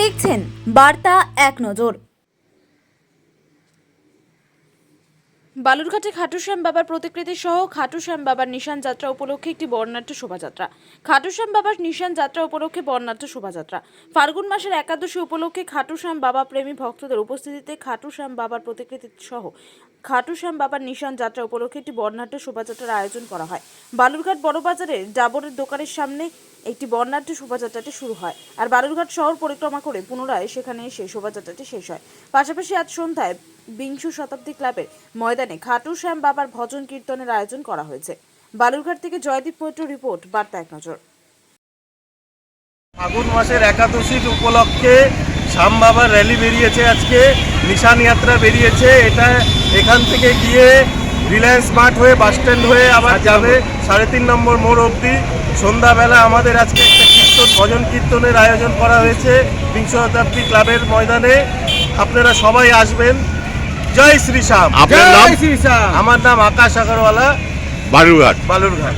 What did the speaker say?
দেখছেন বার্তা এক নজর। বালুরঘাটে খাটুশ্যাম বাবার প্রতিকৃতি সহ খাটুশ্যাম বাবার নিশান যাত্রা উপলক্ষে একটি বর্ণাঢ্য শোভাযাত্রা। খাটুশ্যাম বাবার নিশান যাত্রা উপলক্ষে বর্ণাঢ্য শোভাযাত্রা। ফাল্গুন মাসের একাদশী উপলক্ষে খাটুশ্যাম বাবা প্রেমী ভক্তদের উপস্থিতিতে খাটুশ্যাম বাবার প্রতিকৃতি সহ খাটুশ্যাম বাবার নিশান যাত্রা উপলক্ষে একটি বর্ণাঢ্য শোভাযাত্রার আয়োজন করা হয়। বালুরঘাট বড়বাজারে ডাবরের দোকানের সামনে একটি বর্ণাঢ্য শোভাযাত্রাটি শুরু হয় আর বালুরঘাট শহর পরিক্রমা করে পুনরায় সেখানে এসে শোভাযাত্রাটি শেষ হয়। পাশাপাশি আজ সন্ধ্যায় বিংশ শতাব্দী ক্লাবের ময়দানে খাটু শ্যাম বাবার ভজন কীর্তনের আয়োজন করা হয়েছে। বালুরঘাট থেকে জয়দীপ মৈত্র রিপোর্ট, বার্তা এক নজর। ফাগুন মাসের একাদশীর উপলক্ষে শ্যাম বাবার র্যালি বেরিয়েছে আজকে, নিশান যাত্রা বেরিয়েছে। এটা এখান থেকে গিয়ে রিলায়েন্স মার্ট হয়ে বাস স্ট্যান্ড হয়ে আবার যাবে সাড়ে তিন নম্বর মোড় অবধি। সন্ধ্যাবেলা আমাদের আজকে একটা কীর্তন ভজন কীর্তনের আয়োজন করা হয়েছে বিংশ শতাব্দী ক্লাবের ময়দানে। আপনারা সবাই আসবেন। জয় শ্রী শ্যাম। আপনার নাম? আমার নাম আকাশ আগরওয়ালা। বালুরঘাট। বালুরঘাট।